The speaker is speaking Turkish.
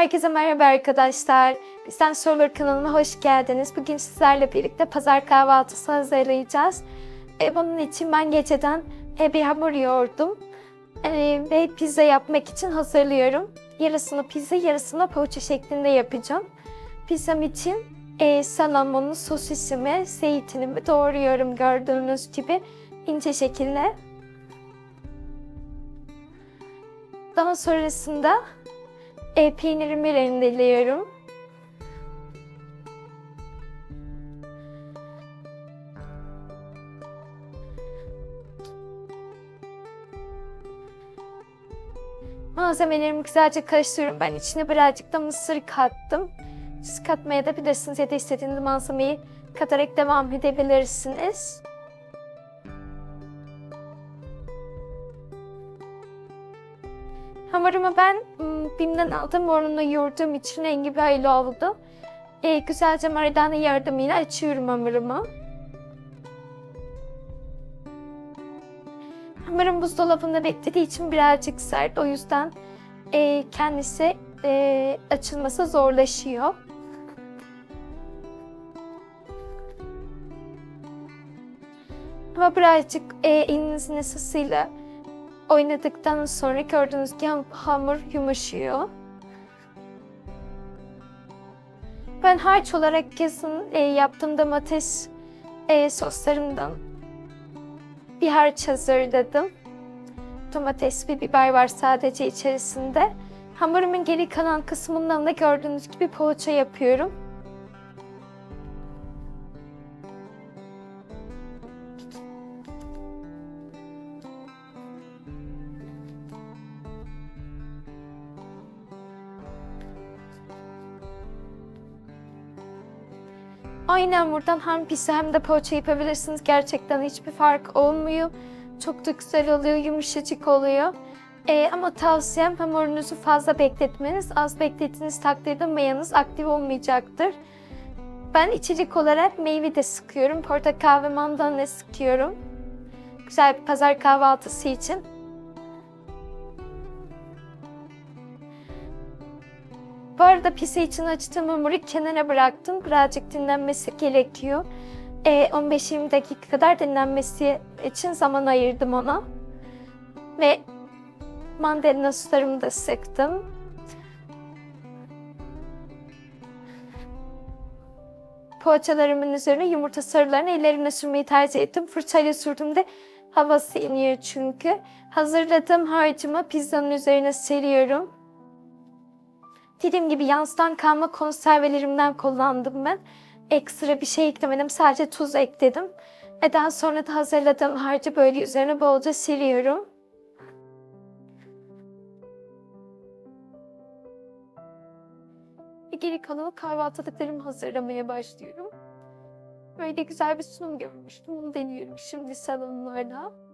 Herkese merhaba arkadaşlar. Bizden Sorular kanalıma hoş geldiniz. Bugün sizlerle birlikte pazar kahvaltısı hazırlayacağız. E, bunun için ben geceden e, bir hamur yoğurdum. E, ve pizza yapmak için hazırlıyorum. Yarısını pizza, yarısını poğaça şeklinde yapacağım. Pizzam için e, salamonu, sosisimi, zeytinimi doğruyorum gördüğünüz gibi ince şekilde. Daha sonrasında e, peynirimi rendeliyorum. Malzemelerimi güzelce karıştırıyorum. Ben içine birazcık da mısır kattım. Siz katmaya da bilirsiniz ya da istediğiniz malzemeyi katarak devam edebilirsiniz. Hamurumu ben ım, Bim'den aldım. Onunla yoğurduğum için rengi böyle oldu. Ee, güzelce maridane yardımıyla açıyorum hamurumu. Hamurum buzdolabında beklediği için birazcık sert. O yüzden e, kendisi e, açılması zorlaşıyor. Ama birazcık e, elinizin ısısıyla oynadıktan sonra gördüğünüz gibi ham- hamur yumuşuyor. Ben harç olarak yazın e, yaptığım domates e, soslarımdan bir harç hazırladım. Domates ve biber var sadece içerisinde. Hamurumun geri kalan kısmından da gördüğünüz gibi poğaça yapıyorum. Aynı hamurdan hem pizza hem de poğaça yapabilirsiniz. Gerçekten hiçbir fark olmuyor. Çok da güzel oluyor, yumuşacık oluyor. Ee, ama tavsiyem hamurunuzu fazla bekletmeniz. Az beklettiğiniz takdirde mayanız aktif olmayacaktır. Ben içecek olarak meyve de sıkıyorum. Portakal ve mandalina sıkıyorum. Güzel bir pazar kahvaltısı için. Bu arada pizza için açtığım hamuru kenara bıraktım. Birazcık dinlenmesi gerekiyor. Ee, 15-20 dakika kadar dinlenmesi için zaman ayırdım ona. Ve mandalina sularımı da sıktım. Poğaçalarımın üzerine yumurta sarılarını ellerine sürmeyi tercih ettim. Fırçayla sürdüğümde havası iniyor çünkü. Hazırladığım harcımı pizzanın üzerine seriyorum. Dediğim gibi yansıdan kalma konservelerimden kullandım ben. Ekstra bir şey eklemedim. Sadece tuz ekledim. Ve daha sonra da hazırladığım harcı böyle üzerine bolca siliyorum. Ve geri kalanı kahvaltılıklarımı hazırlamaya başlıyorum. Böyle güzel bir sunum görmüştüm. Onu deniyorum şimdi salonlarda.